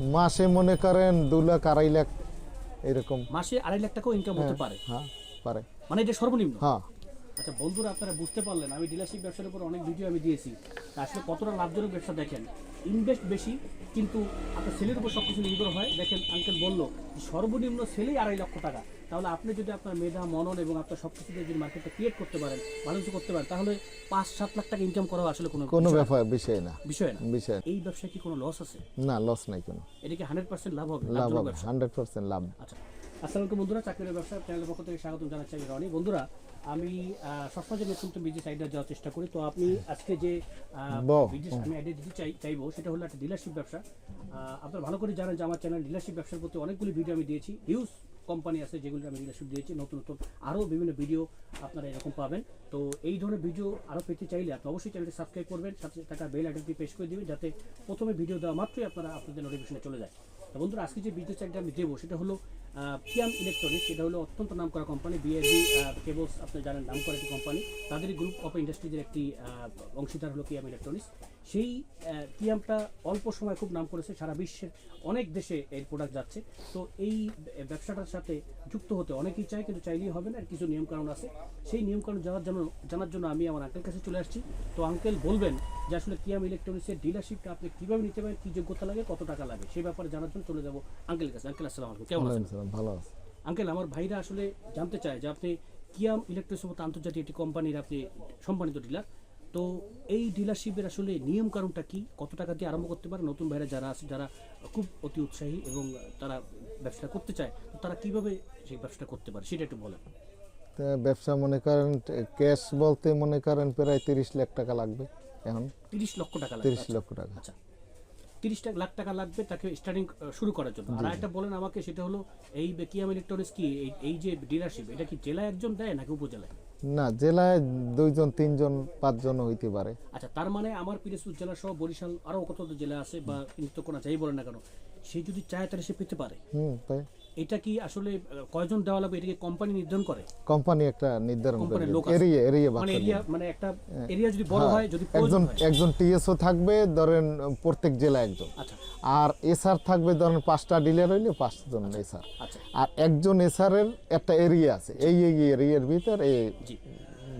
মাসে মনে করেন দু লাখ আড়াই লাখ এরকম। মাসে আড়াই লাখ টাকাও ইনকাম হতে পারে। হ্যাঁ পারে। মানে এটা সর্বনিম্ন? হ্যাঁ। আচ্ছা বন্ধুরা আপনারা বুঝতে পারলেন আমি ডিলারশিপ ব্যবসার উপর অনেক ভিডিও আমি দিয়েছি। আসলে কতটা লাভজনক ব্যবসা দেখেন? ইনভেস্ট বেশি কিন্তু আপনার সেলের উপর সব কিছু নির্ভর হয়। দেখেন আঙ্কেল বলল সর্বনিম্ন সেলেই আড়াই লক্ষ টাকা। তাহলে আপনি যদি আপনার মেধা মনন এবং আপনার সব কিছু দিয়ে যদি মার্কেটটা ক্রিয়েট করতে পারেন কিছু করতে পারেন তাহলে পাঁচ সাত লাখ টাকা ইনকাম করা আসলে কোনো কোনো ব্যাপার বিষয় না। বিষয় না। বিষয় এই ব্যবসায় কি কোনো লস আছে? না লস নাই কোনো। এটা কি হান্ড্রেড পার্সেন্ট লাভ হবে? লাভ হবে হান্ড্রেড পার্সেন্ট লাভ। আচ্ছা। আসসালামু আলাইকুম বন্ধুরা চাকরির ব্যবসা চ্যানেলের পক্ষ থেকে স্বাগতম জানাচ্ছি আমি রনি। বন্ধুরা আমি সবসময় যে নতুন বিজনেস আইডিয়া দেওয়ার চেষ্টা করি তো আপনি আজকে যে business আমি আইডিয়া দিতে চাই চাইব সেটা হলো একটা ডিলারশিপ ব্যবসা। আপনারা ভালো করে জানেন যে আমার চ্যানেল ডিলারশিপ ব্যবসার প্রতি অনেকগুলি ভিডিও আমি দিয়েছি। হিউজ কোম্পানি আছে যেগুলো আমি ডিলারশিপ দিয়েছি নতুন নতুন আরও বিভিন্ন ভিডিও আপনারা এরকম পাবেন। তো এই ধরনের ভিডিও আরও পেতে চাইলে আপনি অবশ্যই চ্যানেলটি সাবস্ক্রাইব করবেন সাথে টাকা বেল আইকনটি প্রেস করে দিবেন যাতে প্রথমে ভিডিও দেওয়া মাত্রই আপনারা আপনাদের নোটিফিকেশনে চলে যায়। তো বন্ধুরা আজকে যে বিজনেস চাকরিটা আমি দেবো সেটা হলো কিয়াম ইলেকট্রনিক্স এটা হলো অত্যন্ত নাম করা কোম্পানি বিএসডি কেবলস আপনি জানেন নাম করা একটি কোম্পানি তাদের গ্রুপ অফ ইন্ডাস্ট্রিজের একটি অংশীদার হলো পিয়াম ইলেকট্রনিক্স সেই আহ, কিয়ামটা অল্প সময় খুব নাম করেছে সারা বিশ্বের অনেক দেশে এর প্রোডাক্ট যাচ্ছে। তো এই ব্যবসাটার সাথে যুক্ত হতে অনেকেই চায় কিন্তু চাইলেই হবে না আর কিছু নিয়মকানুন আছে। সেই নিয়মকানুন জানার জন্য জানার জন্য আমি আমার আঙ্কেল কাছে চলে আসছি। তো আঙ্কেল বলবেন যে আসলে কিয়াম ইলেকট্রনিক্সের ডিলারশিপটা আপনি কীভাবে নিতে পারেন কি যোগ্যতা লাগে কত টাকা লাগে? সেই ব্যাপারে জানার জন্য চলে যাব আঙ্কেল কাছে। আঙ্কেল আসসালাম আলাইকুম। কেমন আছেন? ভালো আছে। আঙ্কেল আমার ভাইরা আসলে জানতে চায় যে আপনি কিয়াম ইলেকট্রিক্স মতো আন্তর্জাতিক একটি কোম্পানির আপনি সম্মানিত ডিলার তো এই ডিলারশিপের আসলে নিয়ম কারণটা কি? কত টাকা দিয়ে আরম্ভ করতে পারে? নতুন ভাইরা যারা আছে যারা খুব অতি উৎসাহী এবং তারা ব্যবসা করতে চায় তো তারা কীভাবে সেই ব্যবসাটা করতে পারে? সেটা একটু বলেন। ব্যবসা মনে করেন ক্যাশ বলতে মনে করেন প্রায় তিরিশ লাখ টাকা লাগবে এখন। তিরিশ লক্ষ টাকা তিরিশ আচ্ছা, লক্ষ টাকা। আচ্ছা। তিরিশ লাখ টাকা লাগবে তাকে স্টার্টিং শুরু করার জন্য। আর একটা বলেন আমাকে সেটা হলো এই কিয়াম ইলেকট্রনিক্স কি এই যে ডিলারশিপ এটা কি জেলায় একজন দেয় নাকি উপজেলায়? না জেলায় দুইজন তিনজন পাঁচজন হইতে পারে। আচ্ছা তার মানে আমার পিরিসপুর জেলা সহ বরিশাল আরও কত জেলা আছে বা নিত্য কোনো যাই বলে না কেন সে যদি চায় তাহলে সে পেতে পারে। হুম তাই। এটা কি আসলে কয়জন দেওয়া লাগবে? এটা কি কোম্পানি নির্ধারণ করে? কোম্পানি একটা নির্ধারণ করে এরিয়া এরিয়া মানে এরিয়া মানে একটা এরিয়া যদি বড় হয়। যদি একজন একজন টিএসও থাকবে ধরেন প্রত্যেক জেলা একজন। আচ্ছা। আর এসআর থাকবে ধরেন পাঁচটা ডিলার হইলে পাঁচজন এসআর আচ্ছা। আর একজন এসআরের একটা এরিয়া আছে। এই এই এরিয়ার ভিতর এই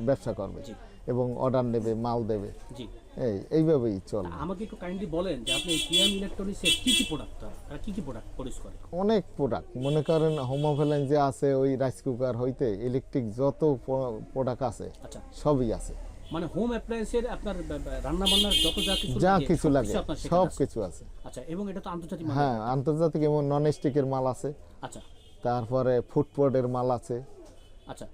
ব্যবসা করবে জি। এবং অর্ডার নেবে মাল দেবে। জি। এই এইভাবেই চলবে আমাকে একটু কাইন্ডলি বলেন যে আপনি কিয়াম ইলেকট্রনিক্সের কি কি প্রোডাক্ট তারা কি কি প্রোডাক্ট প্রডিউস করে? অনেক প্রোডাক্ট মনে করেন হোম অ্যাপ্লায়েন্স যে আছে ওই রাইস কুকার হইতে ইলেকট্রিক যত প্রোডাক্ট আছে আচ্ছা। সবই আছে। মানে হোম অ্যাপ্লায়েন্সের আপনার রান্না বান্নার যত যা কিছু যা লাগে, কিছু সব লাগে সব কিছু আছে। আচ্ছা এবং এটা তো আন্তর্জাতিক হ্যাঁ আন্তর্জাতিক এবং নন স্টিকের মাল আছে। আচ্ছা। তারপরে ফুড ফুডপোর্টের মাল আছে। আচ্ছা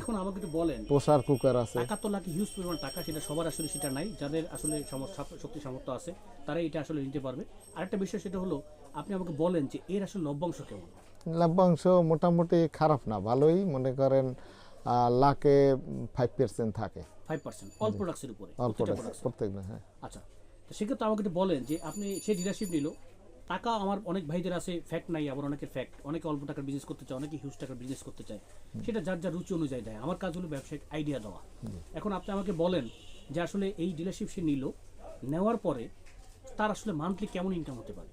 এখন আমাকে একটু বলেন প্রেসার কুকার আছে। তো লাগে হিউজ পরিমাণ টাকা সেটা সবার আসলে সেটা নাই। যাদের আসলে শক্তি সামর্থ্য আছে তারা এটা আসলে নিতে পারবে। আরেকটা বিষয় সেটা হলো আপনি আমাকে বলেন যে এর আসলে লভ্যাংশ কেমন? লভ্যাংশ মোটামুটি খারাপ না ভালোই। মনে করেন লাখে ফাইভ পার্সেন্ট থাকে। ফাইভ পার্সেন্ট অল প্রোডাক্টসের উপরে products এ। প্রত্যেক হ্যাঁ। আচ্ছা তো সেক্ষেত্রে আমাকে একটু বলেন যে আপনি সে ডিলারশিপ নিল টাকা আমার অনেক ভাইদের আছে ফ্যাক্ট নাই আবার অনেকের ফ্যাক্ট অনেকে অল্প টাকার বিজনেস করতে চায় অনেকে হিউজ টাকার বিজনেস করতে চায়। সেটা যার যার রুচি অনুযায়ী দেয়। আমার কাজ হলো ব্যবসায়িক আইডিয়া দেওয়া। এখন আপনি আমাকে বলেন যে আসলে এই ডিলারশিপ সে নিল নেওয়ার পরে তার আসলে মান্থলি কেমন ইনকাম হতে পারে?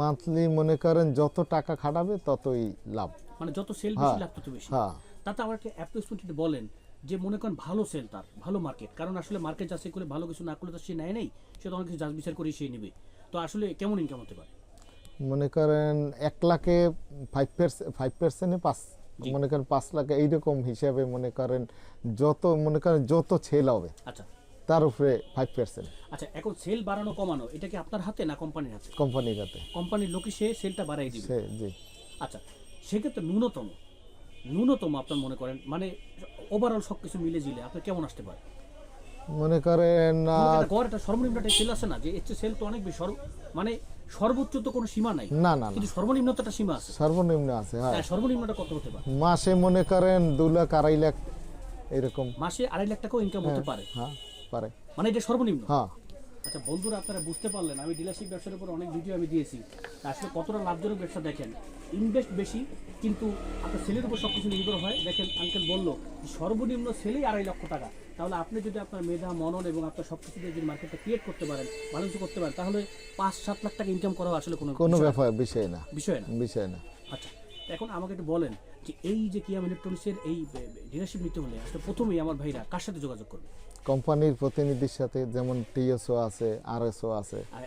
মান্থলি মনে করেন যত টাকা খাটাবে ততই লাভ। মানে যত সেল বেশি হ্যাঁ, লাভ তত বেশি। হ্যাঁ। তাতে আমার একটা অ্যাপ্রোচমেন্ট বলেন যে মনে করেন ভালো সেল তার ভালো মার্কেট কারণ আসলে মার্কেট যাচাই করে ভালো কিছু না করলে তো সে নেয় নেই সে তো অনেক কিছু যাচ বিচার করে সে নেবে। তো আসলে কেমন ইনকাম হতে পারে? মনে করেন এক লাখে ফাইভ পার্সেন্ট ফাইভ পার্সেন্টে পাঁচ মনে করেন পাঁচ লাখে এইরকম হিসাবে মনে করেন যত মনে করেন যত ছেল হবে আচ্ছা। তার উপরে ফাইভ পার্সেন্ট আচ্ছা এখন সেল বাড়ানো কমানো এটা কি আপনার হাতে না কোম্পানির হাতে? কোম্পানির হাতে। কোম্পানির লোকই সে সেলটা বাড়াই দিবে। জি। আচ্ছা সেক্ষেত্রে ন্যূনতম ন্যূনতম আপনার মনে করেন মানে ওভারঅল সব কিছু মিলে জিলে আপনার কেমন আসতে পারে? মনে করেন গড় একটা সর্বনিম্ন একটা সেল আছে না? যে এর সেল তো অনেক বেশি। মানে সর্বোচ্চ তো কোনো সীমা নাই। না না কিন্তু সর্বনিম্ন তো একটা সীমা আছে। সর্বনিম্ন আছে হ্যাঁ। হ্যাঁ সর্বনিম্নটা কত হতে পারে? মাসে মনে করেন দু লাখ আড়াই লাখ এরকম। মাসে আড়াই লাখ টাকাও ইনকাম হতে পারে। হ্যাঁ পারে। মানে এটা সর্বনিম্ন? হ্যাঁ। আচ্ছা বন্ধুরা আপনারা বুঝতে পারলেন। আমি ডিলারশিপ ব্যবসার উপর অনেক ভিডিও আমি দিয়েছি। আসলে কতটা লাভজনক ব্যবসা দেখেন? ইনভেস্ট বেশি কিন্তু আপনার সেলের উপর সব কিছু নির্ভর হয়। দেখেন আঙ্কেল বলল সর্বনিম্ন সেলেই আড়াই লক্ষ টাকা। তাহলে আপনি যদি আপনার মেধা মনন এবং আপনার সব কিছু যদি মার্কেটটা ক্রিয়েট করতে পারেন ভালো কিছু করতে পারেন তাহলে পাঁচ সাত লাখ টাকা ইনকাম করা আসলে কোনো কোনো ব্যাপার বিষয় না। বিষয় না? বিষয় না। আচ্ছা এখন আমাকে একটু বলেন যে এই যে কিয়াম ইলেকট্রনিক্সের এই ডিলারশিপ নিতে হলে আসলে প্রথমেই আমার ভাইরা কার সাথে যোগাযোগ করবে? কোম্পানির প্রতিনিধির সাথে যেমন টিএসও আছে আরএসও আছে। আর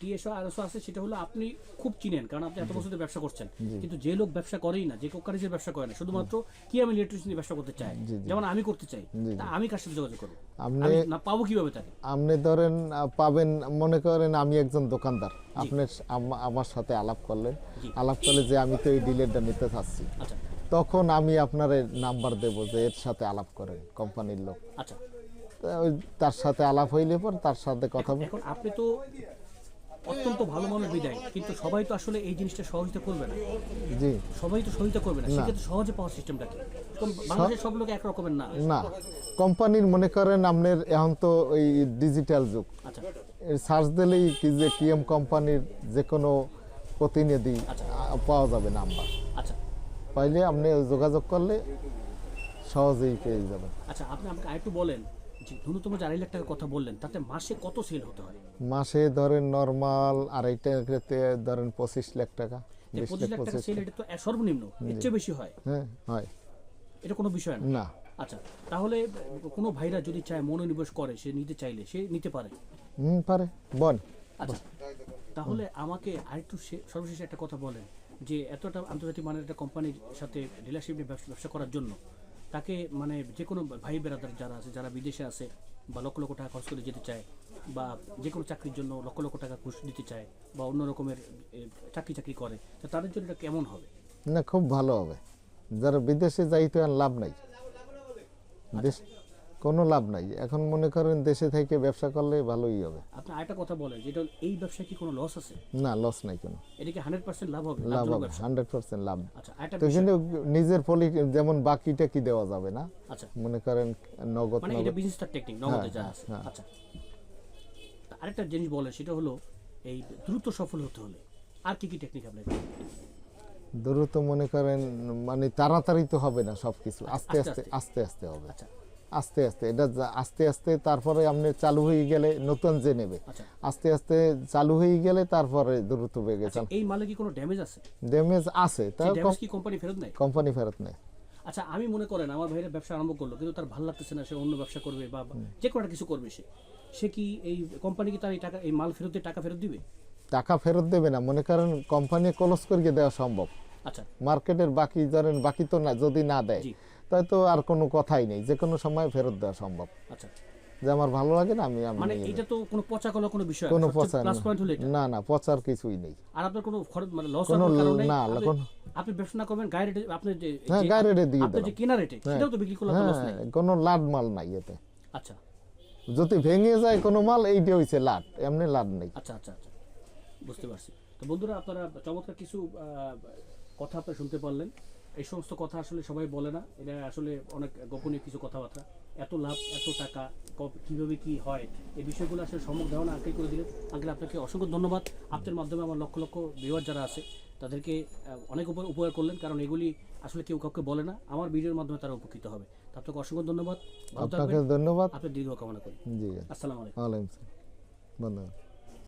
টিএসও আর আছে সেটা হলো আপনি খুব চিনেন কারণ আপনি এত বছর ধরে ব্যবসা করছেন। কিন্তু যে লোক ব্যবসা করেই না যে কোকারিজের ব্যবসা করে না শুধুমাত্র কি আমি ইলেকট্রিক নিয়ে ব্যবসা করতে চাই। যেমন আমি করতে চাই তা আমি কার সাথে যোগাযোগ করব? আপনি না পাবো কীভাবে তাকে? আপনি ধরেন পাবেন মনে করেন আমি একজন দোকানদার। আপনি আমার সাথে আলাপ করলেন। আলাপ করলে যে আমি তো এই ডিলেরটা নিতে চাচ্ছি। আচ্ছা। তখন আমি আপনার নাম্বার দেব যে এর সাথে আলাপ করেন কোম্পানির লোক। আচ্ছা। ওই তার সাথে আলাপ হইলে পর তার সাথে কথা বল- এখন আপনি তো অত্যন্ত ভালো মানুষ বিদায় কিন্তু সবাই তো আসলে এই জিনিসটা সহযোগিতা করবে না। জি। সবাই তো সহযোগিতা করবে না সেক্ষেত্রে সহজে পাওয়ার সিস্টেমটা কি? বাংলাদেশের সব লোক এক রকমের না। না। কোম্পানির মনে করেন আপনার এখন তো ওই ডিজিটাল যুগ। আচ্ছা। সার্চ দিলেই কি যে কিএম কোম্পানির যে কোনো প্রতিনিধি আচ্ছা। পাওয়া যাবে নাম্বার। আচ্ছা। পাইলে আপনি যোগাযোগ করলে সহজেই পেয়ে যাবেন। আচ্ছা আপনি আমাকে আরেকটু বলেন ন্যূনতম যে আড়াই লাখ টাকার কথা বললেন তাতে মাসে কত সেল হতে হয় মাসে ধরেন নর্মাল আড়াইটা ক্ষেত্রে ধরেন পঁচিশ লাখ টাকা বিশ পঁচিশ লাখ লাখ টাকা সেল এটা তো সর্বনিম্ন এর চেয়ে বেশি হয়? হ্যাঁ হয়। এটা কোনো বিষয় না? না। আচ্ছা তাহলে কোনো ভাইরা যদি চায় মনোনিবেশ করে সে নিতে চাইলে সে নিতে পারে? হুম পারে। বল। আচ্ছা তাহলে আমাকে আরেকটু সর্বশেষে একটা কথা বলেন যে এতটা আন্তর্জাতিক মানের একটা কোম্পানির সাথে ডিলারশিপ নিয়ে ব্যবসা করার জন্য তাকে মানে যে কোনো ভাই বেরাদার যারা আছে যারা বিদেশে আছে বা লক্ষ লক্ষ টাকা খরচ করে যেতে চায় বা যে কোনো চাকরির জন্য লক্ষ লক্ষ টাকা ঘুষ দিতে চায় বা অন্য রকমের চাকরি চাকরি করে তো তাদের জন্য এটা কেমন হবে? না খুব ভালো হবে। যারা বিদেশে যাইতে আর লাভ নাই। দেশ কোনো লাভ নাই। এখন মনে করেন দেশে থেকে ব্যবসা করলে ভালোই হবে। আপনি আরেকটা কথা বলেন যেটা এই ব্যবসায় কি কোনো লস আছে? না লস নাই কোনো। এটা কি হান্ড্রেড পার্সেন্ট লাভ হবে? লাভ হবে ব্যবসা? হান্ড্রেড পার্সেন্ট লাভ। আচ্ছা আরেকটা তো কিন্তু নিজের পলি যেমন বাকিটা কি দেওয়া যাবে না? আচ্ছা। মনে করেন নগদ মানে এটা বিজনেস টেকনিক নগদে হ্যাঁ, যা হ্যাঁ, আছে। হ্যাঁ। আচ্ছা। আরেকটা জিনিস বলে সেটা হলো এই দ্রুত সফল হতে হলে আর কি কি টেকনিক আপনি দ্রুত মনে করেন মানে তাড়াতাড়ি তো হবে না সবকিছু। আস্তে আস্তে আস্তে। আস্তে আস্তে হবে। আচ্ছা। আস্তে আস্তে এটা আস্তে আস্তে তারপরে আপনি চালু হয়ে গেলে নতুন যে নেবে। আচ্ছা। আস্তে আস্তে চালু হয়ে গেলে তারপরে দ্রুত বেগে আচ্ছা, এই মালে কি কোনো ড্যামেজ আছে? ড্যামেজ আছে। ড্যামেজ কি কোম্পানি ফেরত নেয়? কোম্পানি ফেরত নেয়। আচ্ছা আমি মনে করেন আমার ভাইয়ের ব্যবসা আরম্ভ করল কিন্তু তার ভালো লাগতেছে না সে অন্য ব্যবসা করবে বা যে কোনো কিছু করবে সে। সে কি এই কোম্পানি কি তার এই টাকা এই মাল ফেরত দিয়ে টাকা ফেরত দিবে? টাকা ফেরত দেবে না। মনে করেন কোম্পানি ক্লোজ করে দেওয়া সম্ভব। আচ্ছা। মার্কেটের বাকি ধরেন বাকি তো না যদি না দেয়। তাই তো আর কোনো কথাই নেই। যে কোনো সময় ফেরত দেওয়া সম্ভব। আচ্ছা। যে আমার ভালো লাগে না আমি মানে এটা তো কোনো পচা কলা কোনো বিষয় কোনো পচা প্লাস পয়েন্ট হলো এটা। না না পচার কিছুই নেই। আর আপনার কোনো খরচ মানে লস হওয়ার কারণে না, কোনো- আপনি ব্যবসা না করবেন গায়ে রেটে আপনি যে হ্যাঁ গায়ে রেটে দিয়ে আপনার দিলাম যে কেনা রেটে সেটাও তো বিক্রি করলে লস হ্যাঁ নেই। কোনো লাড মাল নাই এতে। আচ্ছা। যদি ভেঙে যায় কোনো মাল এইটা হইছে লাড এমনি লাড নেই। আচ্ছা আচ্ছা আচ্ছা। বুঝতে পারছি। তো বন্ধুরা আপনারা চমৎকার কিছু কথা আপনারা শুনতে পারলেন। এই সমস্ত কথা আসলে সবাই বলে না। এটা আসলে অনেক গোপনীয় কিছু কথাবার্তা। এত লাভ এত টাকা কীভাবে কি হয়? এই বিষয়গুলো আসলে সম্মুখ ধারণা আঙ্কেল করে দিলেন। আঙ্কেল আপনাকে অসংখ্য ধন্যবাদ। আপনার মাধ্যমে আমার লক্ষ লক্ষ ভিউয়ার যারা আছে তাদেরকে অনেক উপকার উপকার করলেন কারণ এগুলি আসলে কেউ কাউকে বলে না। আমার ভিডিওর মাধ্যমে তারা উপকৃত হবে। আপনাকে অসংখ্য ধন্যবাদ। আপনাকে ধন্যবাদ। আপনার দীর্ঘ কামনা করি। জি। আসসালামু আলাইকুম। আসসালাম ধন্যবাদ।